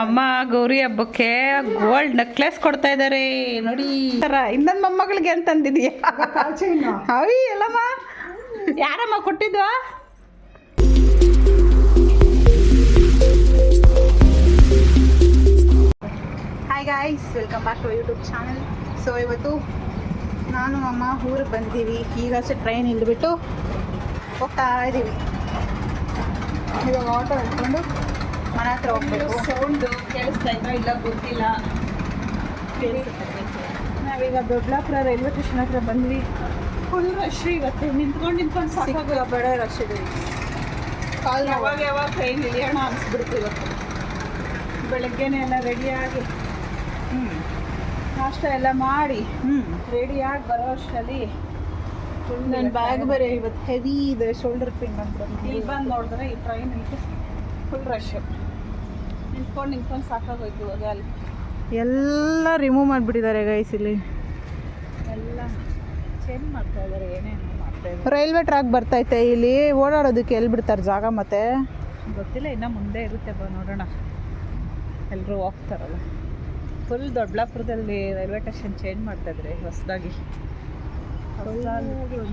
ಅಮ್ಮ, ಗೌರಿ ಹಬ್ಬಕ್ಕೆ gold necklace ಕೊಡ್ತಾ ಇದ್ದಾರೆ. ನೋಡಿ. ಇನ್ನೊಂದ್ ಮೊಮ್ಮಗಳಿಗೆ ಅಂತಂದಿದ್ಯಾ ಅವಿ ಎಲ್ಲಮ್ಮ. ಯಾರಮ್ಮ ಕೊಟ್ಟಿದ್ವ hi guys welcome back to YouTube channel so ಇವತ್ತು ನಾನು, ಅಮ್ಮ, ಊರಿಗೆ ಬಂದೀವಿ. ಈಗಷ್ಟೇ ಟ್ರೈನ್ ಇಳಿದ್ಬಿಟ್ಟು ಹೋಗ್ತಾ ಇದ್ದೀವಿ ಇವಾಗ ಆಟೋ ಹಿಡ್ಕೊಂಡು ಮನೆ ಹತ್ರ ಹೋಗ್ಬೇಕು. ಸೌಂಡು ಕೇಳಿಸ್ತಾ ಇದ್ರೋ ಇಲ್ಲ ಗೊತ್ತಿಲ್ಲ. ನಾವೀಗ ದೊಡ್ಡಾಪುರ ರೈಲ್ವೆ ಸ್ಟೇಷನ್ ಹತ್ರ ಬಂದ್ವಿ. ಫುಲ್ ರಶ್ ಇವತ್ತು. ನಿಂತ್ಕೊಂಡು ನಿಂತ್ಕೊಂಡು ಸಾಕಾಗ ಬೇಡ ರಶ್ ಇದೆ. ಕಾಲ್ ಯಾವಾಗ ಯಾವಾಗ ಟ್ರೈನ್ ಇಳಿಯೋಣ ಅನ್ಸ್ಬಿಡ್ತು ಇವತ್ತು. ಬೆಳಗ್ಗೆನೆ ಎಲ್ಲ ರೆಡಿಯಾಗಿ ಹ್ಞೂ ನಾಷ್ಟ ಎಲ್ಲ ಮಾಡಿ. ಹ್ಞೂ ರೆಡಿಯಾಗಿ ಬರೋ ಅಷ್ಟಲ್ಲಿ ನನ್ನ ಬ್ಯಾಗ್ ಬೇರೆ ಇವತ್ತು ಹೆವಿ ಇದೆ ಶೋಲ್ಡರ್ ಪಿನ್ ಅಂತ ಇಲ್ಲಿ ಬಂದು ನೋಡಿದ್ರೆ ಈ ಟ್ರೈನ್ ಫುಲ್ ರಶ್ ನಿಂತ್ಕೊಂಡು ನಿಂತ್ಕೊಂಡು ಸಾಕಾಗೋಯ್ತು ಇವಾಗ ಅಲ್ಲಿ. ಎಲ್ಲ ರಿಮೂವ್ ಮಾಡಿಬಿಟ್ಟಿದ್ದಾರೆ ಗೈಸ್ ಇಲ್ಲಿ. ಎಲ್ಲ ಚೇಂಜ್ ಮಾಡ್ತಾ ಇದ್ದಾರೆ ಏನೇನು ಮಾಡ್ತಾ ಇದ್ದಾರೆ. ರೈಲ್ವೆ ಟ್ರ್ಯಾಕ್ ಬರ್ತೈತೆ ಇಲ್ಲಿ. ಓಡಾಡೋದಕ್ಕೆ ಎಲ್ಲಿ ಬಿಡ್ತಾರೆ ಜಾಗ ಮತ್ತೆ? ಗೊತ್ತಿಲ್ಲ ಇನ್ನು ಮುಂದೆ ಇರುತ್ತೆ ಬಾ ನೋಡೋಣ. ಎಲ್ಲರೂ ಹೋಗ್ತಾರಲ್ಲ. ಫುಲ್ ದೊಡ್ಡಬಳ್ಳಾಪುರದಲ್ಲಿ ರೈಲ್ವೆ ಸ್ಟೇಷನ್ ಚೇಂಜ್ ಮಾಡ್ತಾ ಇದ್ರೆ ಹೊಸದಾಗಿ.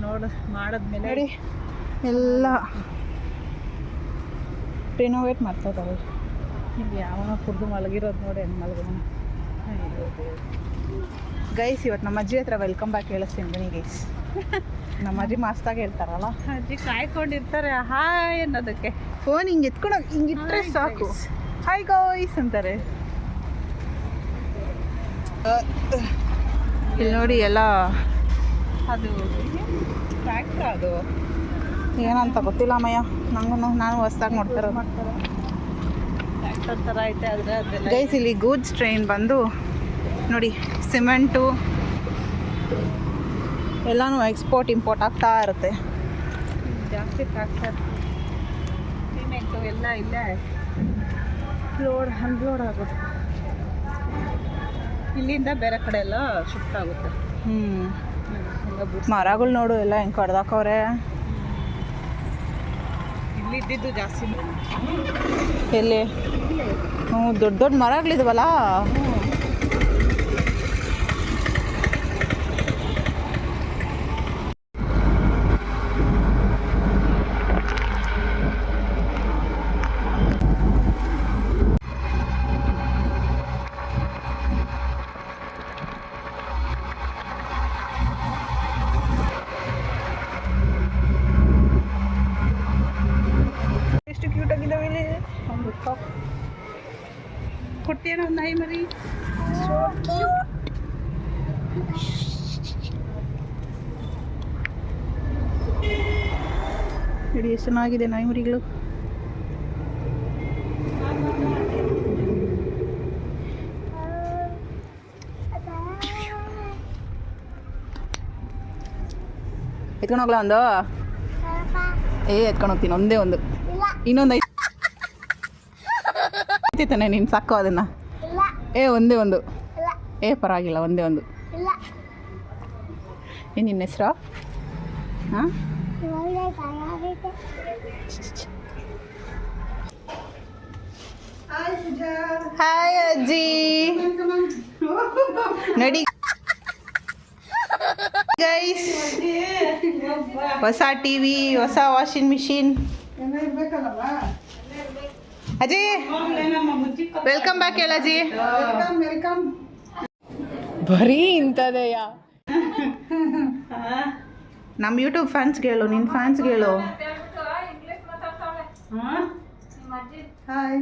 ನೋಡ ಮಾಡಿದ್ಮೇಲೆ ಎಲ್ಲ. ರಿನೋವೇಟ್ ಮಾಡ್ತಾ ಇದ್ದಾರೆ. ನೀವು ಯಾವನ ಕುಡ್ದು ಮಲಗಿರೋದು ನೋಡಿ ಹೆಂಗೆ ಮಲಗೋಣ ಗೈಸ್ ಇವತ್ತು ನಮ್ಮ ಅಜ್ಜಿ ಹತ್ರ ವೆಲ್ಕಮ್ ಬ್ಯಾಕ್ ಹೇಳಿಸ್ತೀನಿ ಬನ್ನಿ ಗೈಸ್ ನಮ್ಮ ಅಜ್ಜಿ ಮಸ್ತಾಗಿ ಹೇಳ್ತಾರಲ್ಲ? ಅಜ್ಜಿ ಕಾಯ್ಕೊಂಡಿರ್ತಾರೆ ಹಾಯ್ ಅನ್ನೋದಕ್ಕೆ. ಫೋನ್ ಹಿಂಗೆ ಎತ್ಕೊಂಡು ಹಿಂಗೆ ಇಟ್ಟರೆ ಸಾಕು. ಹಾಯ್ ಗಾಯ್ಸ್ ಅಂತಾರೆ. ಇಲ್ಲಿ ನೋಡಿ ಎಲ್ಲ ಅದು ಅದು. ಏನಂತ ಗೊತ್ತಿಲ್ಲ ಅಮ್ಮಯ್ಯ. ನಂಗೂ ನಾನು ಹೊಸ್ದಾಗಿ ನೋಡ್ತಾರ ಫ್ಯಾಕ್ಟರ್ ಥರ ಐತೆ ಆದರೆ ಅದೆಲ್ಲ ಗೈಸ್ ಇಲ್ಲಿ ಗೂಡ್ಸ್ ಟ್ರೈನ್ ಬಂದು ನೋಡಿ ಸಿಮೆಂಟು ಎಲ್ಲನೂ ಎಕ್ಸ್ಪೋರ್ಟ್ ಇಂಪೋರ್ಟ್ ಆಗ್ತಾ ಇರುತ್ತೆ. ಜಾಸ್ತಿ ಫ್ಯಾಕ್ಟರ್ ಸಿಮೆಂಟು ಎಲ್ಲ ಇಲ್ಲೇ ಲೋಡ್ ಅನ್ಲೋಡ್ ಆಗುತ್ತೆ. ಇಲ್ಲಿಂದ ಬೇರೆ ಕಡೆ ಎಲ್ಲ ಶಿಫ್ಟ್ ಆಗುತ್ತೆ. ಹ್ಮ್. ಮರಗಳು ನೋಡು ಎಲ್ಲ ಹೆಂಗೆ ಕಡ್ದಾಕವ್ರೆ. ಇಲ್ಲಿ ಜಾಸ್ತಿ. ಎಲ್ಲಿ? ಹ್ಞೂ ದೊಡ್ಡ ದೊಡ್ಡ ಮರಗಳಿದ್ವಲ್ಲ ಎಷ್ಟು ಕ್ಯೂಟ್ ಆಗಿದ್ದಾವೆ ಇಲ್ಲಿ ಒಂದು ಕಪ್ ಕೊಟ್ಟೇನೋ ಒಂದು ನಾಯಿ ಮರಿ ನೋಡಿ ಎಷ್ಟು ಚೆನ್ನಾಗಿದೆ ನಾಯಿಮರಿಗಳು ಎತ್ಕೊಂಡು ಹೋಗ್ಲಾ ಒಂದು? ಏ, ಎತ್ಕೊಂಡು ಹೋಗ್ತೀನಿ, ಒಂದೇ ಒಂದು. ಇನ್ನೊಂದು ಐತಿ ತಾನೆ ನೀನು, ಸಾಕು ಅದನ್ನ. ಏ, ಒಂದೇ ಒಂದು. ಏ, ಪರವಾಗಿಲ್ಲ, ಒಂದೇ ಒಂದು. ಏನು ನಿನ್ನ ಹೆಸರು? ಹಾಂ? ಹಾಯ್ ಅಜ್ಜಿ. ನಡಿ. ಗೈಸ್ ಹೊಸ ಟಿವಿ ಹೊಸ washing machine. Ajay welcome back welcome ಬರೀ ಇಂಥದೆಯ? ನಮ್ಮ ಯೂಟ್ಯೂಬ್ ಫ್ಯಾನ್ಸ್ಗೆ ಹೇಳು ನಿನ್ನ ಫ್ಯಾನ್ಸ್ಗೆ ಹೇಳು ಹಾಯ್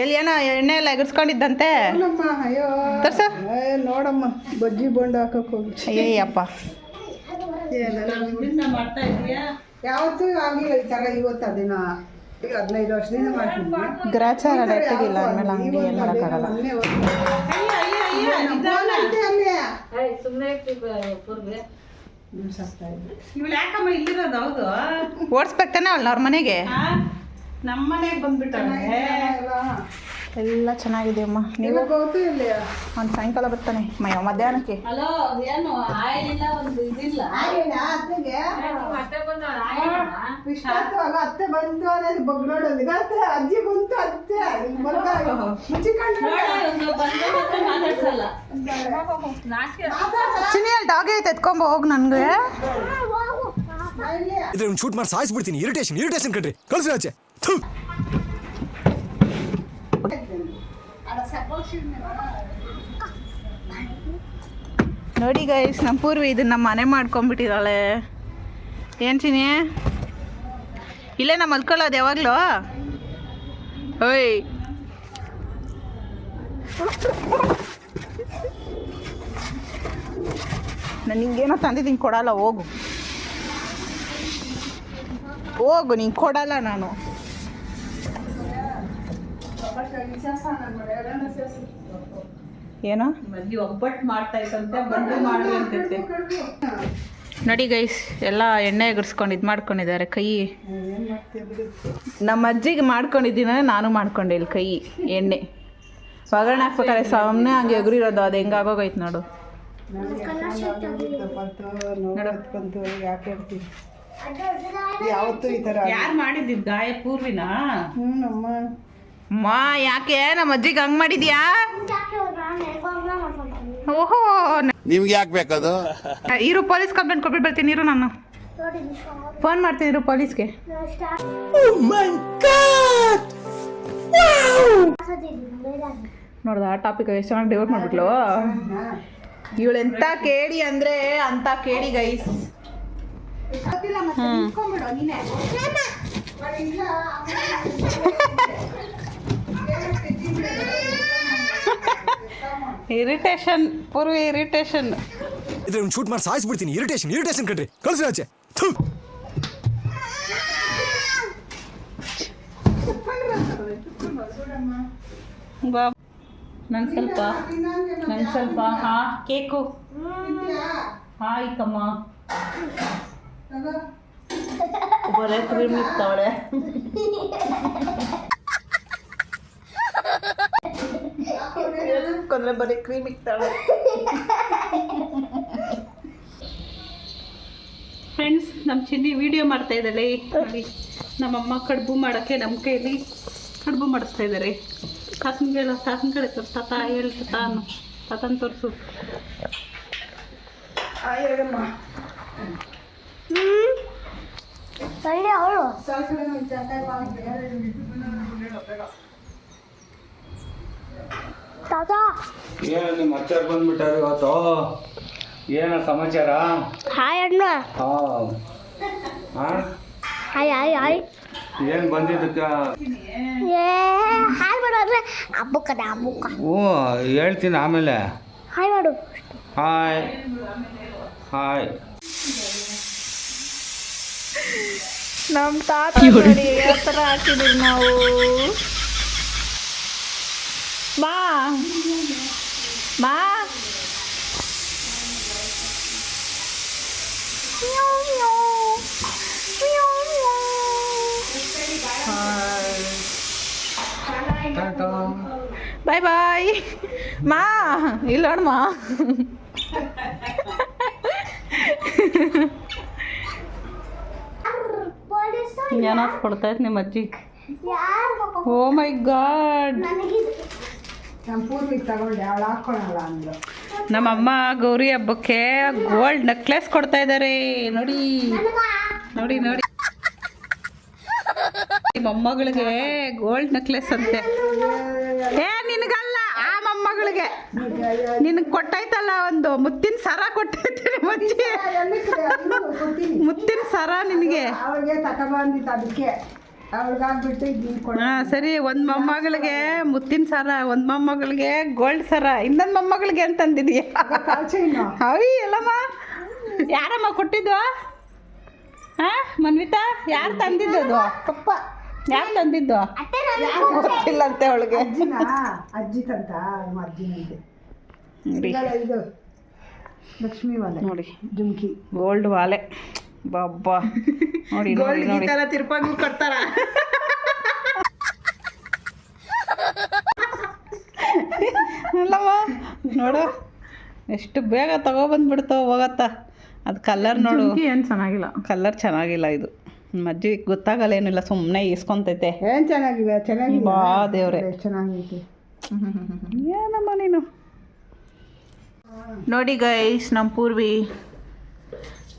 ಎಲ್ಲಿ ಏನೋ ಎಣ್ಣೆ ಎಲ್ಲ ಎಗರ್ಸ್ಕೊಂಡಿದ್ದಂತೆ? ನೋಡಮ್ಮ ಅಯ್ಯೋ. ತರ್ಸ. ಏ, ನೋಡಮ್ಮ ಬಜ್ಜಿ ಬೋಂಡ ಹಾಕಕ್ ಹೋಗಿ ಇದೀಯಾ ಯಾವತ್ತೂ ಆಗಿಲ್ಲ ಈ ಥರ ಇವತ್ತು ಅದಿನ ಈಗ ಹದಿನೈದು ವರ್ಷದಿಂದ ಮಾಡ್ತೀನಿ. ಗ್ರಾಚಾರ ನೆಟ್ಟಿಗಿಲ್ಲ ಆಮೇಲೆ ಹಂಗೆ ಏನು ಮಾಡೋಕ್ಕಾಗಲ್ಲ. ಮೊನ್ನೆ ಇವಳು ಯಾಕಮ್ಮ ಇಲ್ಲಿರೋದು ಹೌದು? ಓಡಿಸ್ಬೇಕು ತಾನೆ ಅವಳು ಅವ್ರ ಮನೆಗೆ? ನಮ್ಮ ಮನೆಗೆ ಬಂದ್ಬಿಟ್ಟಾಳೆ ಎಲ್ಲ ಚೆನ್ನಾಗಿದೆ ಅಮ್ಮ. ನೀವು? ಒಂದು ಸಾಯಂಕಾಲ ಬರ್ತಾನೆ. ಮಯ್ಯ ಮಧ್ಯಾಹ್ನಕ್ಕೆ. ಅತ್ತೆ ಬಂತು ಅನ್ನೋದು ಬಗ್ ನೋಡೋದು. ಅಜ್ಜಿ ಬಂತು ಅತ್ತೆ. ಇಲ್ಲಿ ಅಲ್ಲಿ ಡಾಗೆ ಐತೆ ಎತ್ಕೊಂಬ ಹೋಗಿ ನನಗೆ. ಇದ್ರೆ ಒಂದು ಶೂಟ್ ಮಾಡಿ ಸಾಯಿಸ್ಬಿಡ್ತೀನಿ. ಇರಿಟೇಷನ್ ಇರಿಟೇಷನ್ ಕಟ್ರಿ ಕಳ್ಸಿ ಆಚೆ ಥು. ನೋಡಿ ಗೈಸ್ ನಮ್ಮ ಪೂರ್ವಿ ಇದನ್ನ ಮನೆ ಮಾಡ್ಕೊಂಬಿಟ್ಟಿದ್ದಾಳೆ ಏನು ಚಿನಿ ಇಲ್ಲೇ ನಾ ಮಲ್ಕೊಳ್ಳೋದು ಯಾವಾಗಲೂ? ಓಯ್. ನಾನು ನಿಂಗೇನೋ ತಂದಿದ್ದೀನಿ, ಕೊಡಲ್ಲ, ಹೋಗು. ಹೋಗು ನಿಂಗೆ ಕೊಡಲ್ಲ ನಾನು. ಏನೋ? ಒಬ್ಬಟ್ಟು ಮಾಡ್ತಾ ಇತ್ತಂತೆ ಬಂದು ನೋಡಿ ಗೈಸ್ ಎಲ್ಲ ಎಣ್ಣೆ ಎಗರ್ಸ್ಕೊಂಡು ಇದು ಮಾಡ್ಕೊಂಡಿದ್ದಾರೆ ಕೈ. ನಮ್ಮ ಅಜ್ಜಿಗೆ ಮಾಡ್ಕೊಂಡಿದ್ದೀನ ನಾನು ಮಾಡ್ಕೊಂಡೆ ಇಲ್ಲಿ ಕೈ ಎಣ್ಣೆ. ಒಗ್ಗರಣೆ ಹಾಕ್ಬೇಕಾದ್ರೆ ಸಾಮ್ನೆ ಹಂಗೆ ಎಗುರಿರೋದು ಅದು ನೋಡು ಯಾವತ್ತು ಯಾಕೆ ಹೇಳ್ತೀನಿ ಯಾವತ್ತೂ ಈ ತರ ಯಾರು ಮಾಡಿದ್ದಿದ್ದ ಗಾಯ ಪೂರ್ವಿನ? ಹ್ಞೂ ನಮ್ಮ ಮಾ ಯಾಕೆ? ನಮ್ಮ ಅಜ್ಜಿಗೆ ಹಂಗೆ ಮಾಡಿದ್ಯಾ? ಓಹೋ ನಿಮ್ಗೆ ಯಾಕೆ ಬೇಕದು? ಇರು ಪೊಲೀಸ್ ಕಂಪ್ಲೇಂಟ್ ಕೊಟ್ಬಿಟ್ಟು ಬರ್ತೀನಿ. ಇರು ನಾನು. ಫೋನ್ ಮಾಡ್ತೀನಿ ಇರು ಪೊಲೀಸ್ಗೆ. ನೋಡ್ದ ಆ ಟಾಪಿಕ್ ಎಷ್ಟು ಚೆನ್ನಾಗಿ ಡಿವೋಟ್ ಮಾಡ್ಬಿಟ್ಲು? ಇವಳು ಎಂತ ಕೇಳಿ ಅಂದ್ರೆ ಅಂತ ಕೇಳಿ ಗೈಸ್ ಇರಿಟೇಷನ್ ಪೂರ್ವ ಇರಿಟೇಷನ್ ಇದ್ರೆ ಒಂದು ಶೂಟ್ ಮಾಡಿ ಸಾಯಿಸ್ಬಿಡ್ತೀನಿ. ಇರಿಟೇಷನ್ ಇರಿಟೇಷನ್ ಕಣ್ರಿ. ಕಳ್ಸಿ ಆಚೆ ಥು. ಬಾ. ನಂಗೆ ಸ್ವಲ್ಪ ನಂಗೆ ಸ್ವಲ್ಪ ಹಾ ಕೇಕು. ಹಾಯ್ ಕಮ್ಮ. ಬರೇ ಕ್ರೀಮ್ ಇರ್ತಾವಳೆ ಕೊಂದ್ರೆ ಬರೀ ಕ್ರೀಮ್ ಇಕ್ತಾಳೆ. ಫ್ರೆಂಡ್ಸ್ ನಮ್ಮ ಚಿನ್ನಿ ವಿಡಿಯೋ ಮಾಡ್ತಾ ಇದ್ದಾಳೆ. ನೋಡಿ ನಮ್ಮಮ್ಮ ಕಡುಬು ಮಾಡೋಕ್ಕೆ ನಮ್ಮ ಕೈಯಲ್ಲಿ ಕಡುಬು ಮಾಡಿಸ್ತಾ ಇದ್ದಾರೆ. ತಾತನ ಹೇಳ ತಾತನ ಕಡೆ ತೋರಿಸ್ ತಾತ ಹೇಳು ತಾನು ತಾತನ ತೋರಿಸು ಏನು ನಿಮ್ಮ ಅಚ್ಚಾರ ಬಂದ್ಬಿಟ್ಟಾರೆ ಇವತ್ತು? ಏನ ಸಮಾಚಾರ? ಹಾಯ್ ಅಣ್ಣ. ಹಾಂ. ಹಾಂ? Hi hi hi. ಏನು ಬಂದಿದ್ದಕ್ಕ? ಏ ಹಾಯ್ ಮಾಡು ಅಂದ್ರೆ ಹಬ್ಬಕ್ಕದ ಹಬ್ಬಕ್ಕ. ಓ ಹೇಳ್ತೀನಿ ಆಮೇಲೆ. ಹಾಯ್ ಮಾಡು. ಹಾಯ್. ಹಾಯ್. ನಮ್ಮ ತಾತ ನೋಡಿ ಯಾವ ಥರ ಹಾಕಿದೀವಿ ನಾವು. ಬಾ ಬಾ ಬಾಯ್ ಬಾಯ್ ಮಾ ಇಲ್ಲ ನೋಡಮ್ಮ ಏನೋ ಕೊಡ್ತಾ ಇತ್ತು ನಿಮ್ಮ ಅಜ್ಜಿ ಯಾರು ಓ ಮೈ ಗಾಡ್ ನಮ್ಮ ಪೂರ್ವಿಗೆ ತಗೊಂಡೆ ಅವಳು ಹಾಕ್ಕೊಳಲ್ಲ ಅಂದ್ಲು. ನಮ್ಮಮ್ಮ ಗೌರಿ ಹಬ್ಬಕ್ಕೆ ಗೋಲ್ಡ್ ನೆಕ್ಲೆಸ್ ಕೊಡ್ತಾ ಇದ್ದಾರೆ ನೋಡಿ ನೋಡಿ ನೋಡಿ. ಮೊಮ್ಮಗಳಿಗೆ ಗೋಲ್ಡ್ ನೆಕ್ಲೆಸ್ ಅಂತೆ. ಏ ನಿನಗಲ್ಲ ಆ ಮೊಮ್ಮಗಳಿಗೆ. ನಿನಗೆ ಕೊಟ್ಟೈತಲ್ಲ ಒಂದು ಮುತ್ತಿನ ಸರ ಕೊಟ್ಟೈತೆ ಮುತ್ತಿನ ಸರ ನಿನಗೆ. ಅವಳಿಗೆ ಅದಕ್ಕೆ. ಹಾ ಸರಿ ಒಂದ್ ಮೊಮ್ಮಗಳಿಗೆ ಮುತ್ತಿನ ಸರ ಒಂದ್ ಮೊಮ್ಮಗಳಿಗೆ ಗೋಲ್ಡ್ ಸರ ಇನ್ನೊಂದ್ ಮೊಮ್ಮಗಳಿಗೆ ಅಂತಂದಿದೀಯ? ಅವಿ ಎಲ್ಲಮ್ಮ ಯಾರಮ್ಮ ಕೊಟ್ಟಿದ್ದು? ಹಾ ಮನ್ವಿತಾ ಯಾರು ತಂದಿದ್ದು ಅದು? ಪಪ್ಪ ಯಾರು ತಂದಿದ್ದು? ಗೊತ್ತಿಲ್ಲಂತೆ ಅವಳಿಗೆ? ಅಜ್ಜಿನ? ಅಜ್ಜಿ ತಂತ ವಾಲೆ ನೋಡಿ. ಜುಮ್ಕಿ. ಗೋಲ್ಡ್ ವಾಲೆ ಬಾಬ್ಬಾ. ನೋಡಿ ನೋಡಿ ನೋಡಿ. ತರ ತಿರ್ಪಾಗಿ ಕೊಡ್ತಾರ ಅಲ್ಲವ ನೋಡು. ಎಷ್ಟು ಬೇಗ ತಗೊಬಂದ್ಬಿಡ್ತಾವ ಹೋಗತ್ತ. ಅದು ಕಲರ್ ನೋಡು. ಏನು ಚೆನ್ನಾಗಿಲ್ಲ. ಕಲರ್ ಚೆನ್ನಾಗಿಲ್ಲ ಇದು. ಮಜ್ಜಿ ಗೊತ್ತಾಗಲ್ಲ ಏನಿಲ್ಲ ಸುಮ್ಮನೆ ಈಸ್ಕೊಂತೈತೆ. ಏನು ಚೆನ್ನಾಗಿದೆ ಚೆನ್ನಾಗಿ ಬಾ ದೇವ್ರೆ. ಚೆನ್ನಾಗೈತೆ. ಏನಮ್ಮ ನೀನು? ನೋಡಿ ಗೈಸ್ ನಮ್ಮ ಪೂರ್ವಿ.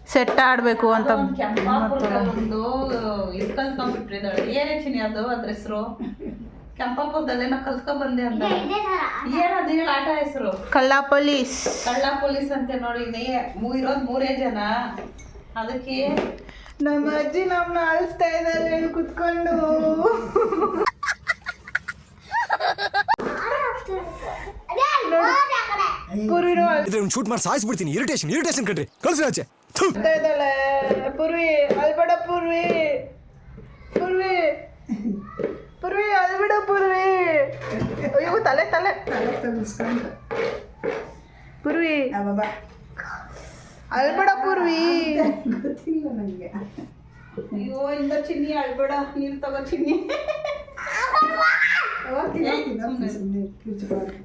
ಸೆಟ್ ಆಡಬೇಕು ಅಂತ. ಒಂದು ಇದು ಕಲ್ತ್ಕೊಂಡ್ಬಿಟ್ರಿದ್ದಾಳೆ ಏನೇ ಚಿನಿ ಅದು ಅದ್ರ ಹೆಸರು? ಕೆಂಪಾಪುರದಲ್ಲೇನೋ ಕಲ್ತ್ಕೊಂಡ್ ಬಂದೆ ಅಂತ. ಏನದು ಹೇಳ ಆಟ ಹೆಸರು. ಕಳ್ಳ ಪೊಲೀಸ್ ಕಳ್ಳ ಪೊಲೀಸ್ ಅಂತ ನೋಡಿ ನೀ ಮೂ- ಇರೋದ್ ಮೂರೇ ಜನ. ಅದಕ್ಕೆ ನಮ್ಮ ಅಜ್ಜಿ ನಮ್ಮನ್ನ ಅಳಿಸ್ತಾ ಇದ್ದಾರೆ ಕುತ್ಕೊಂಡು. ಪೂರ್ವಿನೂ ಇದ್ರೆ ಒಂದು ಶೂಟ್ ಮಾಡಿ ಸಾಯಿಸ್ಬಿಡ್ತೀನಿ. ಇರಿಟೇಷನ್ ಇರಿಟೇಷನ್ ಕಣ್ರಿ. ಕಳ್ಸಿ ಆಚೆ. ಥು. ಅಳ್ತಾ ಇದ್ದಾಳೆ. ಪೂರ್ವಿ ಅಲ್ಬೇಡ ಪೂರ್ವಿ. ಪೂರ್ವಿ. ಪೂರ್ವಿ ಅಲ್ಬೇಡ ಪೂರ್ವಿ. ಅಯ್ಯೋ ತಲೆ ತಲೆ. ಪೂರ್ವಿ. ಅಲ್ಬೇಡ ಪೂರ್ವಿ. ಗೊತ್ತಿಲ್ಲ ನನಗೆ ಅಯ್ಯೋ ಇಂದ ಚಿನ್ನಿ ಅಳ್ಬೇಡ ನೀರು ತಗೋ ಚಿನ್ನಿ.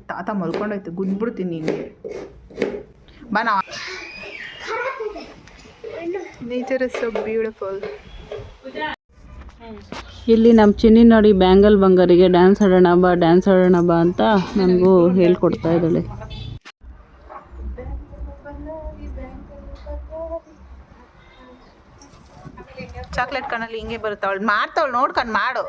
ತಾತ ಮಲ್ಕೊಂಡೋಯ್ತು ಗುದ್ಬಿಡ್ತೀನಿ ನಿಂಗೆ. ಬಾ ನಾವು ನೇಚರ್ ಇಸ್ ಸೊ ಬ್ಯೂಟಿಫುಲ್ ಇಲ್ಲಿ ನಮ್ಮ ಚಿನ್ನಿ ನೋಡಿ ಬ್ಯಾಂಗಲ್ ಬಂಗಾರಿಗೆ ಡ್ಯಾನ್ಸ್ ಆಡೋಣ ಬಾ ಡ್ಯಾನ್ಸ್ ಆಡೋಣ ಬಾ ಅಂತ ನನಗೂ ಹೇಳ್ಕೊಡ್ತಾ ಇದ್ದಾಳೆ. ಚಾಕ್ಲೇಟ್ ಕಣ್ಣಲ್ಲಿ ಹಿಂಗೆ ಬರುತ್ತೆ ಅವಳು. ಮಾಡ್ತಾವಳು ನೋಡ್ಕೊಂಡು ಮಾಡು.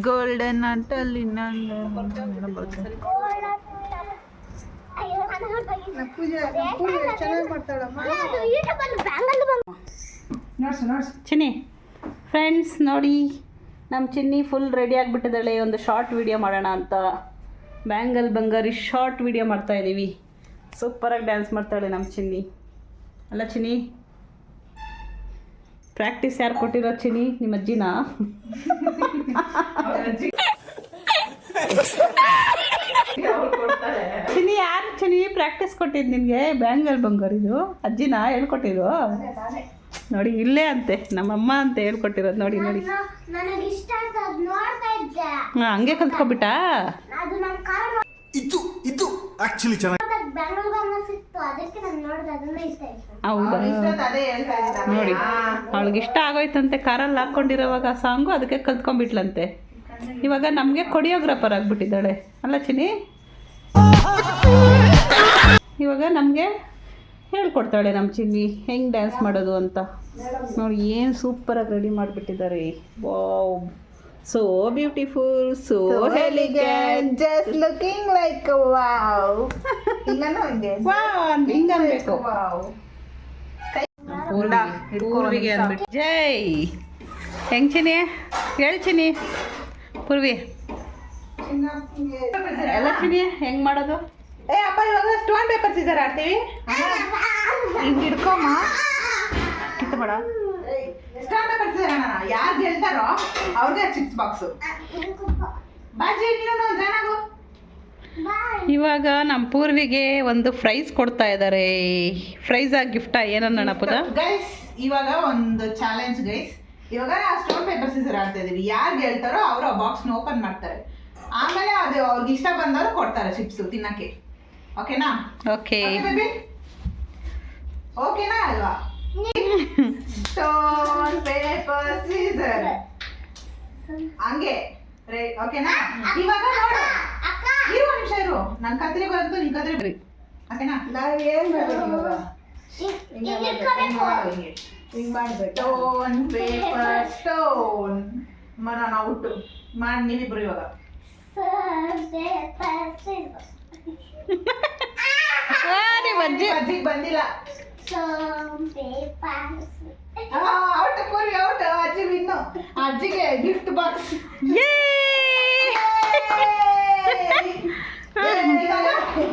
ಗೋಲ್ಡನ್ ಅಂತ ಅಲ್ಲಿ ಇನ್ನೊಂದು ಚಿನ್ನಿ ಫ್ರೆಂಡ್ಸ್ ನೋಡಿ ನಮ್ಮ ಚಿನ್ನಿ ಫುಲ್ ರೆಡಿ ಆಗಿಬಿಟ್ಟಿದ್ದಾಳೆ. ಒಂದು ಶಾರ್ಟ್ ವಿಡಿಯೋ ಮಾಡೋಣ ಅಂತ. ಬ್ಯಾಂಗಲ್ ಬಂಗಾರಿ ಶಾರ್ಟ್ ವಿಡಿಯೋ ಮಾಡ್ತಾ ಇದ್ದೀವಿ ಸೂಪರಾಗಿ ಡ್ಯಾನ್ಸ್ ಮಾಡ್ತಾಳೆ ನಮ್ಮ ಚಿನ್ನಿ. ಅಲ್ಲ ಚಿನ್ನಿ? ಪ್ರಾಕ್ಟೀಸ್ ಯಾರು ಕೊಟ್ಟಿರೋ ಚಿನಿ? ನಿಮ್ಮ ಅಜ್ಜಿನ? ಚಿನಿ ಯಾರು ಚಿನಿ? ಪ್ರಾಕ್ಟೀಸ್ ಕೊಟ್ಟಿದ್ದು ನಿನಗೆ ಬ್ಯಾಂಗಲ್ ಬಂಗಾರಿದು ಅಜ್ಜಿನ ಹೇಳ್ಕೊಟ್ಟಿದ್ದು ನೋಡಿ ಇಲ್ಲೇ ಅಂತೆ ನಮ್ಮಮ್ಮ ಅಂತ ಹೇಳ್ಕೊಟ್ಟಿರೋದು ನೋಡಿ ನೋಡಿ. ನನಗೆ ಇಷ್ಟ ಅಂತ ಅದ್ ನೋಡ್ತಾ ಇದ್ದೆ. ಹಾಂ ಹಂಗೆ ಕಲ್ತ್ಕೊಬಿಟ್ಟಾ? ಇದು ಇದು ಆಕ್ಚುಲಿ ಚೆನ್ನಾಗಿ ಬೆಂಗಳೂರು ಸಿಕ್ತು ಅದಕ್ಕೆ ನಾನು ನೋಡಿದೆ ಅದನ್ನ ಇಷ್ಟ ಆಯ್ತು. ಹೌದಾ? ಅದೇ ಹೇಳ್ತಾ ನೋಡಿ ಅವಳಿಗೆ ಇಷ್ಟ ಆಗೋಯ್ತಂತೆ ಕಾರಲ್ಲಿ ಹಾಕೊಂಡಿರೋವಾಗ ಆ ಸಾಂಗು ಅದಕ್ಕೆ ಕಲ್ತ್ಕೊಂಡ್ಬಿಟ್ಲಂತೆ ಇವಾಗ ನಮಗೆ ಕೊಡಿಯೋಗ್ರಾಫರ್ ಆಗಿಬಿಟ್ಟಿದ್ದಾಳೆ. ಅಲ್ಲ ಚಿನಿ ಇವಾಗ ನಮಗೆ ಹೇಳ್ಕೊಡ್ತಾಳೆ ನಮ್ಮ ಚಿನ್ನಿ ಹೆಂಗೆ ಡ್ಯಾನ್ಸ್ ಮಾಡೋದು ಅಂತ. ನೋಡಿ ಏನು ಸೂಪರಾಗಿ ರೆಡಿ ಮಾಡಿಬಿಟ್ಟಿದ್ದಾರೆ. Wow so beautiful so elegant just looking like wow ಹಿಂಗನ ಹಂಗೆ ವಾವ್ ಹಿಂಗೆ ಅನ್ಬೇಕು. ವಾವ್ ಪೂರ್ವಿಗೆ ಅಂದ್ಬಿಟ್ಟು ಜೈ. ಹೆಂಗ್ ಚಿನಿ ಹೇಳಿ ಚಿನಿ ಪೂರ್ವಿ. ಎಲ್ಲ ಚಿನಿ ಹೆಂಗ್ ಮಾಡೋದು? ಏ ಅಪ್ಪ ಇವಾಗ ಸ್ಟೋನ್ ಪೇಪರ್ ಸೀಸರ್ ಆಡ್ತೀವಿ? ಹಿಂಗ್ ಹಿಡ್ಕೊಮ್ಮ. ಕಿತ್ತು ಬೇಡ ಅಣ್ಣ ಯಾರು ಗೆಲ್ತಾರೋ ಅವ್ರಿಗೆ ಚಿಪ್ಸ್ ಬಾಕ್ಸು ಬಾಜಿ ನೀನು ಜಾನಾಗು ಇವಾಗ ನಮ್ಮ ಪೂರ್ವಿಗೆ ಒಂದು ಫ್ರೈಸ್ ಕೊಡ್ತಾ ಇದ್ದಾರೆ ಫ್ರೈಸ್ ಆಗಿ ಗಿಫ್ಟಾ ಏನನ್ನ ಪುದ? ಗೈಸ್ ಇವಾಗ ಒಂದು ಚಾಲೆಂಜ್ ಗೈಸ್ ಇವಾಗ ಸ್ಟೋನ್ ಪೇಪರ್ ಸೀಸರ್ ಆಡ್ತಾ ಇದೀವಿ. ಯಾರು ಗೆಲ್ತಾರೋ ಅವರು ಆ ಬಾಕ್ಸ್ನ ಓಪನ್ ಮಾಡ್ತಾರೆ. ಆಮೇಲೆ ಅದು ಅವ್ರಿಗೆ ಇಷ್ಟ ಬಂದವರು ಕೊಡ್ತಾರೆ ಚಿಪ್ಸ್ ತಿನ್ನಕ್ಕೆ. ಓಕೆನಾ ಓಕೆ ಬೇಬಿ ಓಕೆನಾ ಅಲ್ವಾ? ಸ್ಟೋನ್ ಪೇಪರ್ ಸೀಸರ್ ಹಂಗೆ. ಓಕೆನಾ ಇವಾಗ ನೋಡು. ಇರು ಒಂದ್ ನಿಮಿಷ ಇರು ನನ್ ಕತ್ರಿ ಬಂತು ನಿನ್ ಕತ್ರಿ ಓಕೆನಾ ನಾವ್ ಏನ್ ಮಾಡ್ಬೇಕು ಹಿಂಗೆ ಹಿಂಗ್ ಮಾಡ್ಬೇಕು. ಸ್ಟೋನ್ ಪೇಪರ್ ಸ್ಟೋನ್ ಮಾಡೋಣ ಔಟು ಮಾಡಿ ನೀವಿಬ್ರು ಇವಾಗ. ನಿಮ್ಮ ಅಜ್ಜಿಗೆ ಬಂದಿಲ್ಲ ಔಟ್ ಕೊರಿ ಔಟ್ ಅಜ್ಜಿ ಇನ್ನು ಅಜ್ಜಿಗೆ ಗಿಫ್ಟ್ ಬಾಕ್ಸ್ ಯೇ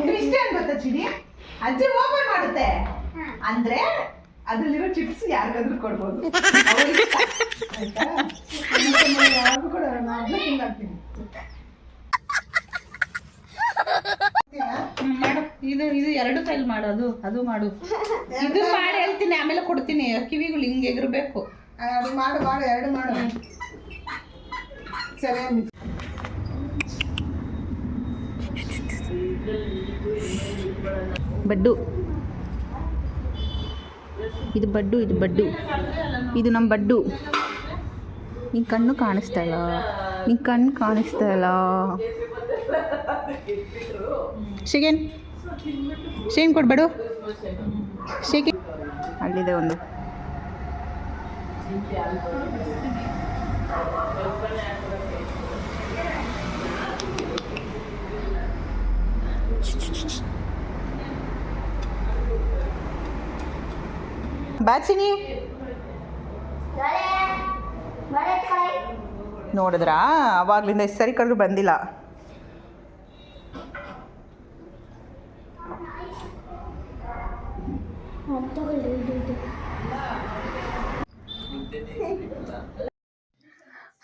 ಟ್ವಿಸ್ಟ್ ಏನ್ ಗೊತ್ತಾ ಚಿನಿ? ಅಜ್ಜಿ ಓಪನ್ ಮಾಡುತ್ತೆ. ಅಂದ್ರೆ ಅದ್ರಲ್ಲಿರೋ ಚಿಪ್ಸ್ ಯಾರಿಗಾದ್ರೂ ಕೊಡ್ಬೋದು. ಯಾರಿಗೂ ಕೂಡ ನಾನು ಮಾಡು ಇದು ಇದು ಎರಡು ಕೈಲಿ ಮಾಡೋದು ಅದು ಮಾಡು. ಇದು ಮಾಡಿ. ಹೇಳ್ತೀನಿ ಆಮೇಲೆ ಕೊಡ್ತೀನಿ. ಕಿವಿಗಳು ಹಿಂಗೆ ಎಗರ್ಬೇಕು. ಅದು ಮಾಡು ಮಾಡು ಎರಡು ಮಾಡು. ಸರಿ. ಬಡ್ಡು. ಇದು ಬಡ್ಡು ಇದು ಬಡ್ಡು. ಇದು ನಮ್ಮ ಬಡ್ಡು. ನಿನ್ ಕಣ್ಣು ಕಾಣಿಸ್ತಾ ಇಲ್ಲ. ನಿನ್ ಕಣ್ಣು ಕಾಣಿಸ್ತಾ ಇಲ್ಲ. ಶಿಗೇನ್? ಶೇನ್ ಕೊಡ್ಬೇಡು. ಶೇಕಿನ್ ಅಲ್ಲಿದೆ ಒಂದು. ಬಾಚಿನಿ ನೋಡಿದ್ರಾ? ಅವಾಗ್ಲಿಂದ ಎಷ್ಟು ಸರಿ ಕರೆದು ಬಂದಿಲ್ಲ.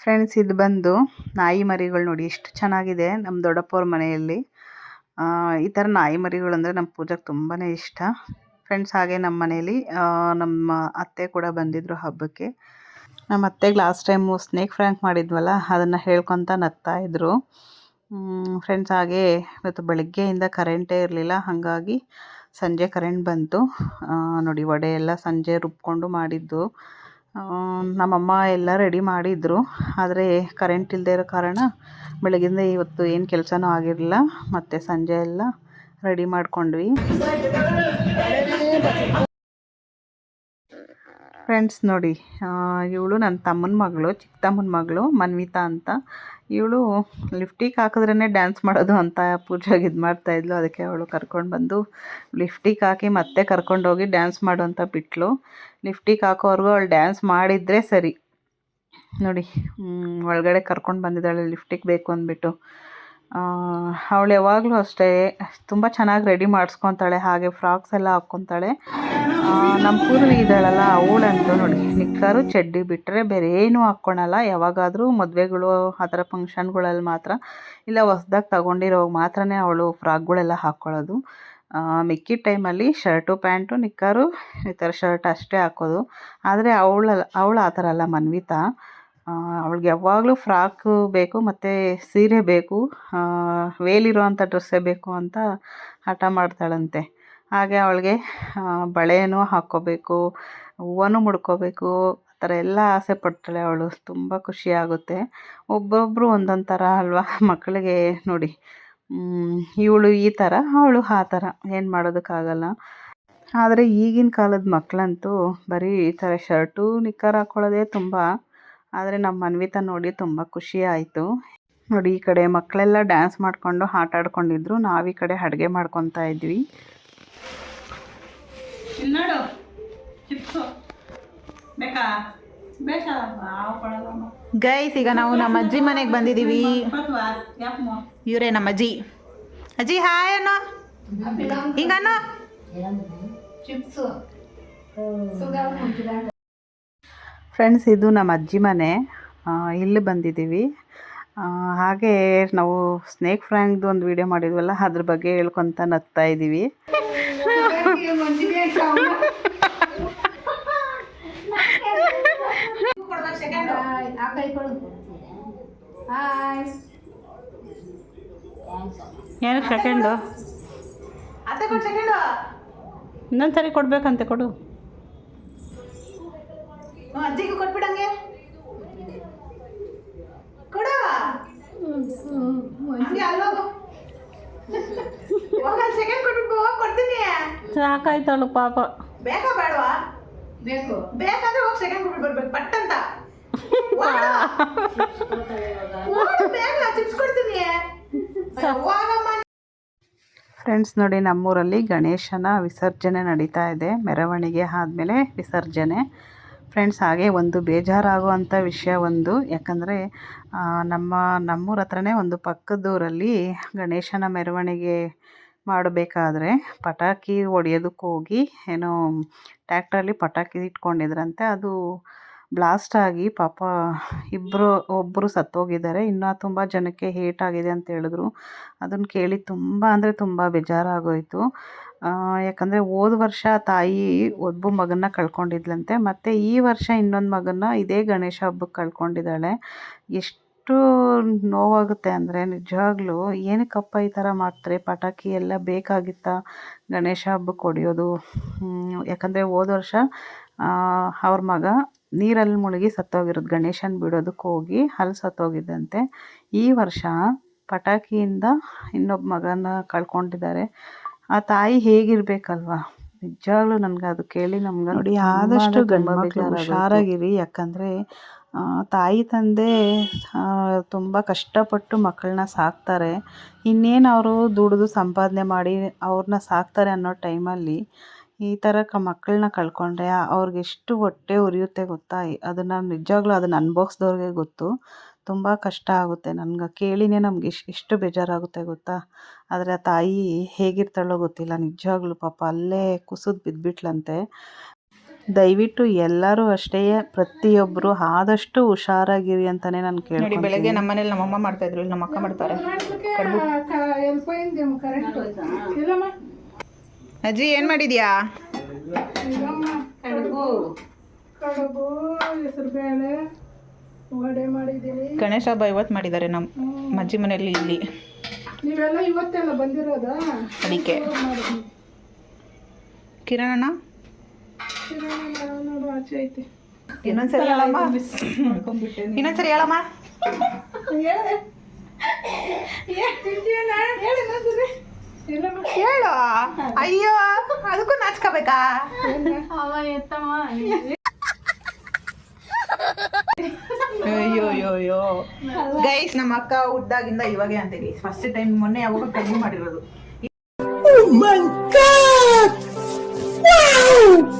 ಫ್ರೆಂಡ್ಸ್ ಇದು ಬಂದು, ನಾಯಿ ಮರಿಗಳು ನೋಡಿ ಎಷ್ಟು ಚೆನ್ನಾಗಿದೆ ನಮ್ಮ ದೊಡ್ಡಪ್ಪವ್ರ ಮನೆಯಲ್ಲಿ. ಈ ಥರ ನಾಯಿ ಮರಿಗಳು ಅಂದರೆ ನಮ್ಮ ಪೂಜೆಗೆ ತುಂಬಾ ಇಷ್ಟ. ಫ್ರೆಂಡ್ಸ್ ಹಾಗೆ ನಮ್ಮ ಮನೆಯಲ್ಲಿ ನಮ್ಮ ಅತ್ತೆ ಕೂಡ ಬಂದಿದ್ದರು ಹಬ್ಬಕ್ಕೆ. ನಮ್ಮ ಅತ್ತೆಗೆ ಲಾಸ್ಟ್ ಟೈಮು ಸ್ನೇಕ್ ಫ್ರ್ಯಾಂಕ್ ಮಾಡಿದ್ವಲ್ಲ, ಅದನ್ನು ಹೇಳ್ಕೊತ ನಗ್ತಾ ಇದ್ದರು ಫ್ರೆಂಡ್ಸ್ ಹಾಗೆ ಇವತ್ತು ಬೆಳಗ್ಗೆಯಿಂದ ಕರೆಂಟೇ ಇರಲಿಲ್ಲ, ಹಾಗಾಗಿ ಸಂಜೆ ಕರೆಂಟ್ ಬಂತು. ನೋಡಿ, ವಡೆ ಎಲ್ಲ ಸಂಜೆ ರುಬ್ಕೊಂಡು ಮಾಡಿದ್ದು. ನಮ್ಮಮ್ಮ ಎಲ್ಲ ರೆಡಿ ಮಾಡಿದ್ರು. ಆದರೆ ಕರೆಂಟ್ ಇಲ್ಲದೆ ಇರೋ ಕಾರಣ ಬೆಳಗಿಂದ ಇವತ್ತು ಏನು ಕೆಲಸನೂ ಆಗಿರಲಿಲ್ಲ. ಮತ್ತು ಸಂಜೆ ಎಲ್ಲ ರೆಡಿ ಮಾಡ್ಕೊಂಡ್ವಿ. ಫ್ರೆಂಡ್ಸ್ ನೋಡಿ ಇವಳು ನನ್ನ ತಮ್ಮನ ಮಗಳು ಚಿಕ್ಕ ತಮ್ಮನ ಮಗಳು, ಮನ್ವಿತಾ ಅಂತ. ಇವಳು ಲಿಫ್ಟಿಗೆ ಹಾಕಿದ್ರೇ ಡ್ಯಾನ್ಸ್ ಮಾಡೋದು ಅಂತ ಪೂಜೆಗೆ ಇದು ಮಾಡ್ತಾಯಿದ್ಲು ಅದಕ್ಕೆ ಅವಳು ಕರ್ಕೊಂಡು ಬಂದು ಲಿಫ್ಟಿಗೆ ಹಾಕಿ ಮತ್ತೆ ಕರ್ಕೊಂಡೋಗಿ ಡ್ಯಾನ್ಸ್ ಮಾಡು ಅಂತ ಬಿಟ್ಲು. ಲಿಫ್ಟಿಗೆ ಹಾಕೋವರೆಗೂ ಅವಳು ಡ್ಯಾನ್ಸ್ ಮಾಡಿದರೆ ಸರಿ. ನೋಡಿ ಒಳಗಡೆ ಕರ್ಕೊಂಡು ಬಂದಿದ್ದಾಳೆ ಲಿಫ್ಟಿಗೆ ಬೇಕು ಅಂದ್ಬಿಟ್ಟು. ಅವಳು ಯಾವಾಗಲೂ ಅಷ್ಟೇ ತುಂಬ ಚೆನ್ನಾಗಿ ರೆಡಿ ಮಾಡಿಸ್ಕೊತಾಳೆ, ಹಾಗೆ ಫ್ರಾಕ್ಸ್ ಎಲ್ಲ ಹಾಕ್ಕೊತಾಳೆ. ನಮ್ಮ ಪೂರ್ವಿ ಇದ್ದಾಳಲ್ಲ ಅವಳಂತೂ ನೋಡಿ ನಿಕ್ಕರು ಚಡ್ಡಿ ಬಿಟ್ಟರೆ ಬೇರೆ ಏನೂ ಹಾಕ್ಕೊಳಲ್ಲ, ಯಾವಾಗಾದರೂ ಮದುವೆಗಳು ಆ ಥರ ಫಂಕ್ಷನ್ಗಳಲ್ಲಿ ಮಾತ್ರ, ಇಲ್ಲ ಹೊಸ್ದಾಗಿ ತಗೊಂಡಿರೋವಾಗ ಮಾತ್ರನೇ ಅವಳು ಫ್ರಾಕ್ಗಳೆಲ್ಲ ಹಾಕ್ಕೊಳ್ಳೋದು. ಮಿಕ್ಕಿ ಮಿಕ್ಕಿದ ಟೈಮಲ್ಲಿ ಶರ್ಟು ಪ್ಯಾಂಟು ನಿಕ್ಕರು ಈ ಥರ ಶರ್ಟ್ ಅಷ್ಟೇ ಹಾಕೋದು. ಆದರೆ ಅವಳಲ್ಲ, ಅವಳು ಆ ಥರ ಅಲ್ಲ ಮನ್ವಿತಾ. ಅವಳಿಗೆ ಯಾವಾಗಲೂ ಫ್ರಾಕು ಬೇಕು ಮತ್ತು ಸೀರೆ ಬೇಕು ವೇಲಿರುವಂಥ ಡ್ರೆಸ್ಸೇ ಬೇಕು ಅಂತ ಹಠ ಮಾಡ್ತಾಳಂತೆ. ಹಾಗೆ ಅವಳಿಗೆ ಬಳೆನೂ ಹಾಕ್ಕೋಬೇಕು ಹೂವನ್ನು ಮುಡ್ಕೋಬೇಕು, ಆ ಥರ ಎಲ್ಲ ಆಸೆ ಪಡ್ತಾಳೆ ಅವಳು. ತುಂಬ ಖುಷಿ ಆಗುತ್ತೆ. ಒಬ್ಬೊಬ್ಬರು ಒಂದೊಂದು ಥರ ಅಲ್ವಾ ಮಕ್ಕಳಿಗೆ ನೋಡಿ. ಇವಳು ಈ ಥರ, ಅವಳು ಆ ಥರ. ಏನು ಮಾಡೋದಕ್ಕಾಗಲ್ಲ. ಆದರೆ ಈಗಿನ ಕಾಲದ ಮಕ್ಕಳಂತೂ ಬರೀ ಈ ಥರ ಶರ್ಟು, ನಿಕ್ಕರ್ ಹಾಕ್ಕೊಳ್ಳೋದೇ ತುಂಬ ಆದರೆ ನಮ್ಮ ಅನ್ವಿತ ನೋಡಿ ತುಂಬ ಖುಷಿ ಆಯಿತು. ನೋಡಿ ಈ ಕಡೆ ಮಕ್ಕಳೆಲ್ಲ ಡ್ಯಾನ್ಸ್ ಮಾಡಿಕೊಂಡು ಆಟ ಆಡ್ಕೊಂಡಿದ್ರು. ನಾವು ಈ ಕಡೆ ಅಡುಗೆ ಮಾಡ್ಕೊತಾ ಇದ್ವಿ. ಗೈಸ್ ಈಗ ನಾವು ನಮ್ಮ ಅಜ್ಜಿ ಮನೆಗೆ ಬಂದಿದ್ದೀವಿ ಇವರೇ ನಮ್ಮ ಅಜ್ಜಿ. ಅಜ್ಜಿ ಹಾಯ್ ಅನ್ನೋ. ಈಗ ಫ್ರೆಂಡ್ಸ್ ಇದು ನಮ್ಮ ಅಜ್ಜಿ ಮನೆ. ಇಲ್ಲಿ ಬಂದಿದ್ದೀವಿ. ಹಾಗೆ ನಾವು ಸ್ನೇಕ್ ಫ್ರ್ಯಾಂಕ್ದು ಒಂದು ವಿಡಿಯೋ ಮಾಡಿದ್ವಲ್ಲ ಅದ್ರ ಬಗ್ಗೆ ಹೇಳ್ಕೊತ ನಗ್ತಾ ಇದ್ದೀವಿ. ಏನಕ್ಕೆ ಸೆಕೆಂಡು ಇನ್ನೊಂದು ಸರಿ ಕೊಡ್ಬೇಕಂತೆ ಕೊಡು. ಅಜ್ಜಿಗೆ ಕೊಟ್ಬಿಡಂಗೆ. ಕೊಡ. ಹಂಗೆ. ಅಲ್ಲೋಗು ಹೋಗಲ್ಲಿ ಸೆಕೆಂಡ್ ಕೊಟ್ಬಿಟ್ಟು ಹೋಗಿ ಕೊಡ್ತೀನಿ. ಸಾಕಾಯ್ತಳು ಪಾಪ. ಬೇಕಾ ಬೇಡವಾ? ಬೇಕು. ಬೇಕಂದ್ರೆ ಹೋಗಿ ಸೆಕೆಂಡ್ ಕೊಟ್ಬಿಟ್ಟು ಬರ್ಬೇಕು ಪಟ್ ಅಂತ ಓಡು ಬೇಗ ಚಿಪ್ಸ್ ಕೊಡ್ತೀನಿ. ಹೋಗಮ್ಮ. ಫ್ರೆಂಡ್ಸ್ ನೋಡಿ ನಮ್ಮೂರಲ್ಲಿ ಗಣೇಶನ ವಿಸರ್ಜನೆ ನಡೀತಾ ಇದೆ. ಮೆರವಣಿಗೆ ಆದಮೇಲೆ ವಿಸರ್ಜನೆ. ಫ್ರೆಂಡ್ಸ್ ಹಾಗೆ ಒಂದು ಬೇಜಾರಾಗುವಂಥ ವಿಷಯ ಒಂದು. ಯಾಕಂದರೆ ನಮ್ಮ ನಮ್ಮೂರ ಹತ್ರನೇ ಒಂದು ಪಕ್ಕದೂರಲ್ಲಿ ಗಣೇಶನ ಮೆರವಣಿಗೆ ಮಾಡಬೇಕಾದ್ರೆ ಪಟಾಕಿ ಹೊಡೆಯೋದಕ್ಕೆ ಹೋಗಿ ಏನೋ ಟ್ಯಾಕ್ಟ್ರಲ್ಲಿ ಪಟಾಕಿ ಇಟ್ಕೊಂಡಿದ್ರಂತೆ. ಅದು ಬ್ಲಾಸ್ಟ್ ಆಗಿ ಪಾಪ ಇಬ್ಬರು ಒಬ್ಬರು ಸತ್ತೋಗಿದ್ದಾರೆ. ಇನ್ನೂ ತುಂಬ ಜನಕ್ಕೆ ಹೇಟ್ ಆಗಿದೆ ಅಂತ ಹೇಳಿದ್ರು. ಅದನ್ನು ಕೇಳಿ ತುಂಬ, ಅಂದರೆ ತುಂಬ ಬೇಜಾರಾಗೋಯಿತು. ಯಾಕಂದರೆ ಹೋದ ವರ್ಷ ತಾಯಿ ಒಬ್ಬ ಮಗನ್ನ ಕಳ್ಕೊಂಡಿದ್ಲಂತೆ, ಮತ್ತು ಈ ವರ್ಷ ಇನ್ನೊಂದು ಮಗನ್ನ ಇದೇ ಗಣೇಶ ಹಬ್ಬಕ್ಕೆ ಕಳ್ಕೊಂಡಿದ್ದಾಳೆ. ಎಷ್ಟು ನೋವಾಗುತ್ತೆ ಅಂದರೆ ನಿಜವಾಗ್ಲೂ ಏನಕ್ಕಪ್ಪ ಈ ಥರ ಮಾಡ್ತಾರೆ, ಪಟಾಕಿ ಎಲ್ಲ ಬೇಕಾಗಿತ್ತಾ ಗಣೇಶ ಹಬ್ಬಕ್ಕೆ ಹೊಡೆಯೋದು? ಯಾಕಂದರೆ ಹೋದ ವರ್ಷ ಅವ್ರ ಮಗ ನೀರಲ್ಲಿ ಮುಳುಗಿ ಸತ್ತೋಗಿರೋದು, ಗಣೇಶನ ಬಿಡೋದಕ್ಕೆ ಹೋಗಿ ಅಲ್ಲಿ ಸತ್ತೋಗಿದ್ದಂತೆ. ಈ ವರ್ಷ ಪಟಾಕಿಯಿಂದ ಇನ್ನೊಬ್ಬ ಮಗನ ಕಳ್ಕೊಂಡಿದ್ದಾರೆ. ಆ ತಾಯಿ ಹೇಗಿರ್ಬೇಕಲ್ವಾ? ನಿಜವಾಗ್ಲೂ ನನಗೆ ಅದು ಕೇಳಿ ನಮ್ಗೆ ನೋಡಿ ಆದಷ್ಟು ಗಂಡು ಮಕ್ಕಳು ಹುಷಾರಾಗಿರಿ ಯಾಕಂದರೆ ತಾಯಿ ತಂದೆ ತುಂಬ ಕಷ್ಟಪಟ್ಟು ಮಕ್ಕಳನ್ನ ಸಾಕ್ತಾರೆ. ಇನ್ನೇನು ಅವರು ದುಡಿದು ಸಂಪಾದನೆ ಮಾಡಿ ಅವ್ರನ್ನ ಸಾಕ್ತಾರೆ ಅನ್ನೋ ಟೈಮಲ್ಲಿ ಈ ಥರ ಕ ಮಕ್ಕಳನ್ನ ಕಳ್ಕೊಂಡ್ರೆ ಅವ್ರಿಗೆ ಎಷ್ಟು ಹೊಟ್ಟೆ ಉರಿಯುತ್ತೆ ಗೊತ್ತಾ? ಅದನ್ನು ನಿಜವಾಗ್ಲೂ ಅದನ್ನು ಅನುಭವಿಸ್ದವ್ರಿಗೆ ಗೊತ್ತು. ತುಂಬ ಕಷ್ಟ ಆಗುತ್ತೆ. ನನ್ಗೆ ಕೇಳಿಯೇ ನಮ್ಗೆ ಇಷ್ಟು ಇಷ್ಟು ಬೇಜಾರಾಗುತ್ತೆ ಗೊತ್ತಾ? ಆದರೆ ಆ ತಾಯಿ ಹೇಗಿರ್ತಾಳೋ ಗೊತ್ತಿಲ್ಲ. ನಿಜವಾಗ್ಲೂ ಪಾಪ ಅಲ್ಲೇ ಕುಸಿದು ಬಿದ್ದುಬಿಟ್ಲಂತೆ ದಯವಿಟ್ಟು ಎಲ್ಲರೂ ಅಷ್ಟೇ ಪ್ರತಿಯೊಬ್ಬರು ಆದಷ್ಟು ಹುಷಾರಾಗಿರಿ ಅಂತಲೇ ನಾನು ಕೇಳ್ತೀನಿ ಕೇಳಿ ಬೆಳಗ್ಗೆ ನಮ್ಮ ಮನೇಲಿ ನಮ್ಮಮ್ಮ ಮಾಡ್ತಾ ಇದ್ರು. ನಮ್ಮ ಅಕ್ಕ ಮಾಡ್ತಾರೆ. ಅಜ್ಜಿ ಏನು ಮಾಡಿದ್ಯಾ? ಕಡುಬು ಹೆಸರುಬೇಳೆ ವಡೆ ಮಾಡಿದ್ದೀವಿ ಗಣೇಶ ಹಬ್ಬ ಇವತ್ತು ಮಾಡಿದ್ದಾರೆ ನಮ್ಮ ಅಜ್ಜಿ ಮನೆಯಲ್ಲಿ ಇಲ್ಲಿ. ನೀವೆಲ್ಲ ಇವತ್ತೆಲ್ಲ ಬಂದಿರೋದಾ? ಅದಕ್ಕೆ. ಕಿರಣಣ್ಣ? ನೋಡು ಆಚೆ ಐತಿ. ಇನ್ನೊಂದ್ಸರಿ ಹೇಳಮ್ಮ. ಇನ್ನೊಂದ್ಸರಿ ಹೇಳಮ್ಮ. ಹೇಳು. ಅಯ್ಯೋ ಅದಕ್ಕೂ ನಾಚ್ಕೋಬೇಕಾ? ಅಯ್ಯೋ ಅಯ್ಯೋ ಅಯ್ಯೋ ಗೈಸ್ ನಮ್ಮ ಅಕ್ಕ ಹುಟ್ಟಾಗಿಂದ ಇವಾಗೆ ಅಂತ ಗೈಸ್ ಫಸ್ಟ್ ಟೈಮ್ ಮೊನ್ನೆ ಯಾವಾಗ ಕಡಿಮೆ ಮಾಡಿರೋದು.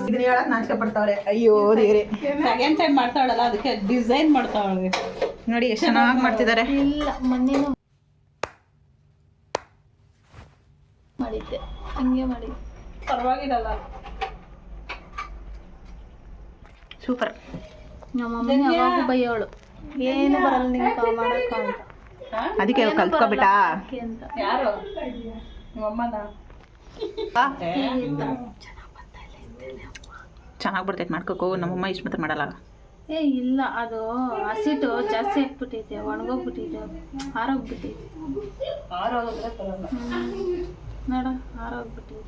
ಇದನ್ನ ಹೇಳಕ್ ನಾಚಿಕೆ ಪಡ್ತಾವ್ರೆ ಅಯ್ಯೋ ದೇವ್ರೆ. ಸೆಕೆಂಡ್ ಟೈಮ್ ಮಾಡ್ತಾವಳಲ್ಲ ಅದಕ್ಕೆ ಡಿಸೈನ್ ಮಾಡ್ತಾವಳೆ. ನೋಡಿ ಎಷ್ಟು ಚೆನ್ನಾಗಿ ಮಾಡ್ತಿದ್ದಾರೆ. ಇಲ್ಲ ಮೊನ್ನೆನೂ ಮಾಡಿದ್ದೆ. ಹಂಗೆ ಮಾಡಿ ಪರವಾಗಿರಲ್ಲ. ಸೂಪರ್. ನಮ್ಮಮ್ಮ ಯಾವಾಗ ಬೈಯೋಳು. ಏನು ಬರಲ್ಲ ನಿಂಗೆ ಮಾಡಕ್ಕ ಅಂತ ಅದಕ್ಕೆ ಕಲ್ತ್ಕೊಬಿಟ್ಟಾ ಅಂತ. ಯಾರು? ನಿಮ್ಮಮ್ಮನ? ಚೆನ್ನಾಗಿ ಬರ್ತೈತೆ ಮಾಡ್ಕೋಕೋ. ನಮ್ಮಮ್ಮ ಇಷ್ಟು ಮಾತ್ರ ಮಾಡಲ್ಲ. ಏ ಇಲ್ಲ. ಅದು ಹಸಿಟ್ಟು ಜಾಸ್ತಿ ಹಾಕ್ಬಿಟ್ಟೈತೆ ಒಣಗೋಗ್ಬಿಟ್ಟೈತೆ. ಹಾರೋಗ್ಬಿಟ್ಟೈತೆ ನೋಡ ಆರೋಗ್ಬಿಟ್ಟೈತೆ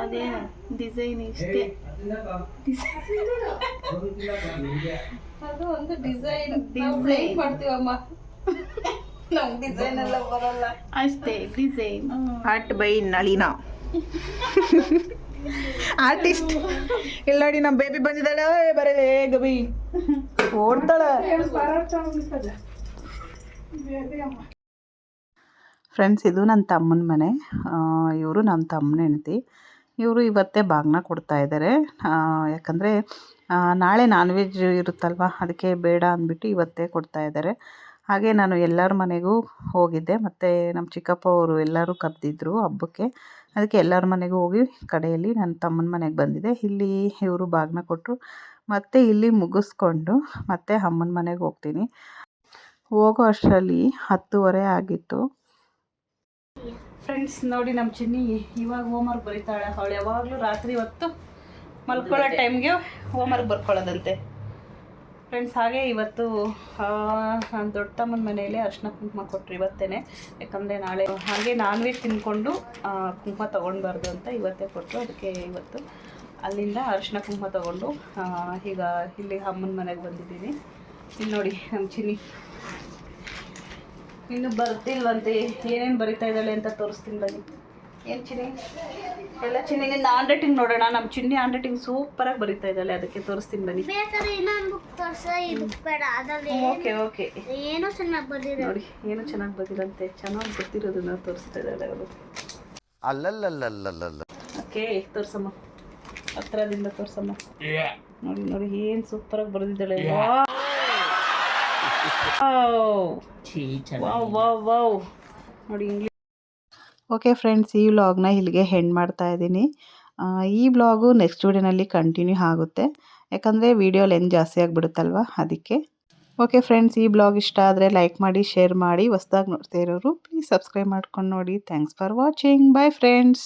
ಅದೇನು ಡಿಸೈನ್ ಇಷ್ಟೇ. ಅದು ಒಂದು ಡಿಸೈನ್ ಡಿಸೈನ್ ಮಾಡ್ತೀವಮ್ಮ. ನಮ್ಗೆ ಡಿಸೈನ್ ಎಲ್ಲ ಬರಲ್ಲ. ಅಷ್ಟೇ design art by Nalina. Artist ಇಲ್ಲ ನೋಡಿ ನಮ್ಮ ಬೇಬಿ ಬಂದಿದ್ದಾಳೆ. ಬರಲೇ ಗಬಿ ಓಡ್ತಾಳೆ. ಫ್ರೆಂಡ್ಸ್ ಇದು ನನ್ನ ತಮ್ಮನ ಮನೆ. ಇವರು ನಮ್ಮ ತಮ್ಮನ ಹೆಂಡತಿ. ಇವರು ಇವತ್ತೇ ಬಾಗ್ನ ಕೊಡ್ತಾ ಇದ್ದಾರೆ ಯಾಕಂದರೆ ನಾಳೆ ನಾನ್ ವೆಜ್ ಇರುತ್ತಲ್ವ? ಅದಕ್ಕೆ ಬೇಡ ಅಂದ್ಬಿಟ್ಟು ಇವತ್ತೇ ಕೊಡ್ತಾ ಇದ್ದಾರೆ ಹಾಗೆ ನಾನು ಎಲ್ಲರ ಮನೆಗೂ ಹೋಗಿದ್ದೆ. ಮತ್ತು ನಮ್ಮ ಚಿಕ್ಕಪ್ಪ ಅವರು ಎಲ್ಲರೂ ಕರೆದಿದ್ರು ಹಬ್ಬಕ್ಕೆ. ಅದಕ್ಕೆ ಎಲ್ಲರ ಮನೆಗೂ ಹೋಗಿ ಕಡೆಯಲ್ಲಿ ನನ್ನ ತಮ್ಮನ ಮನೆಗೆ ಬಂದಿದ್ದೆ. ಇಲ್ಲಿ ಇವರು ಬಾಗ್ನ ಕೊಟ್ಟರು ಮತ್ತು ಇಲ್ಲಿ ಮುಗಿಸ್ಕೊಂಡು ಮತ್ತೆ ಅಮ್ಮನ ಮನೆಗೆ ಹೋಗ್ತೀನಿ. ಹೋಗೋ ಅಷ್ಟರಲ್ಲಿ ಹತ್ತುವರೆ ಆಗಿತ್ತು. ಫ್ರೆಂಡ್ಸ್ ನೋಡಿ ನಮ್ಮ ಚಿನ್ನಿ ಇವಾಗ ಹೋಮ್ವರ್ಕ್ ಬರೀತಾಳೆ. ಅವಳು ಯಾವಾಗಲೂ ರಾತ್ರಿ ಹೊತ್ತು ಮಲ್ಕೊಳ್ಳೋ ಟೈಮ್ಗೆ ಹೋಮ್ವರ್ಕ್ ಬರ್ಕೊಳ್ಳೋದಂತೆ. ಫ್ರೆಂಡ್ಸ್ ಹಾಗೆ ಇವತ್ತು ನನ್ನ ದೊಡ್ಡ ತಮ್ಮನ ಮನೆಯಲ್ಲಿ ಅರ್ಶಿನ ಕುಂಕುಮ ಕೊಟ್ಟರು ಇವತ್ತೇ ಯಾಕಂದರೆ ನಾಳೆ ಹಾಗೆ ನಾನ್ ವೆಜ್ ತಿನ್ಕೊಂಡು ಕುಂಕುಮ ತೊಗೊಳ್ಬಾರ್ದು ಅಂತ ಇವತ್ತೇ ಕೊಟ್ಟರು ಅದಕ್ಕೆ ಇವತ್ತು ಅಲ್ಲಿಂದ ಅರ್ಶಿನ ಕುಂಕುಮ ತೊಗೊಂಡು ಈಗ ಇಲ್ಲಿ ಅಮ್ಮನ ಮನೆಗೆ ಬಂದಿದ್ದೀನಿ. ಇಲ್ಲಿ ನೋಡಿ ನಮ್ಮ ಚಿನ್ನಿ. ಇನ್ನು ಬರ್ತಿಲ್ವಂತೆ ಏನೇನು ಬರಿತಾ ಇದ್ದಾಳೆ ಅಂತ ತೋರಿಸ್ತೀನಿ ಬನ್ನಿ. ಏನು ಚಿನ್ನಿ? ಎಲ್ಲ ಚಿನ್ನಿ ನಿನ್ನ ಹ್ಯಾಂಡ್ ರೈಟಿಂಗ್ ನೋಡೋಣ. ನಮ್ಮ ಚಿನ್ನಿ ಹ್ಯಾಂಡ್ ರೈಟಿಂಗ್ ಸೂಪರಾಗಿ ಬರಿತಾ ಇದ್ದಾಳೆ ಅದಕ್ಕೆ ತೋರಿಸ್ತೀನಿ ಬನ್ನಿ. Okay okay. ಏನೋ ಚೆನ್ನಾಗಿ ಬಂದಿದೆ ನೋಡಿ ಏನೋ ಚೆನ್ನಾಗಿ ಬಂದಿರಂತೆ ಚೆನ್ನಾಗಿ ಗೊತ್ತಿರೋದನ್ನ ತೋರಿಸ್ತಾ ಇದ್ದಾಳೆ ಅವಳು. ಅಲ್ಲಲ್ಲಲ್ಲಲ್ಲಲ್ಲ ಓಕೆ ತೋರ್ಸಮ್ಮ. ಹತ್ರದಿಂದ ತೋರ್ಸಮ್ಮ. ನೋಡಿ ನೋಡಿ ಏನು ಸೂಪರಾಗಿ ಬರೆದಿದ್ದಾಳೆ. ಓಕೆ ಫ್ರೆಂಡ್ಸ್ ಈ ವ್ಲಾಗ್ನ ಇಲ್ಲಿಗೆ ಹೆಂಡ್ ಮಾಡ್ತಾ ಇದ್ದೀನಿ. ಈ ವ್ಲಾಗು ನೆಕ್ಸ್ಟ್ ವಿಡಿಯೋನಲ್ಲಿ ಕಂಟಿನ್ಯೂ ಆಗುತ್ತೆ. ಯಾಕಂದರೆ ವಿಡಿಯೋ ಲೆಂತ್ ಜಾಸ್ತಿ ಆಗಿಬಿಡುತ್ತಲ್ವ? ಅದಕ್ಕೆ. ಓಕೆ ಫ್ರೆಂಡ್ಸ್ ಈ ಬ್ಲಾಗ್ ಇಷ್ಟ ಆದರೆ ಲೈಕ್ ಮಾಡಿ ಶೇರ್ ಮಾಡಿ. ಹೊಸ್ದಾಗಿ ನೋಡ್ತಾ ಇರೋರು ಪ್ಲೀಸ್ ಸಬ್ಸ್ಕ್ರೈಬ್ ಮಾಡ್ಕೊಂಡು ನೋಡಿ. Thanks for watching bye friends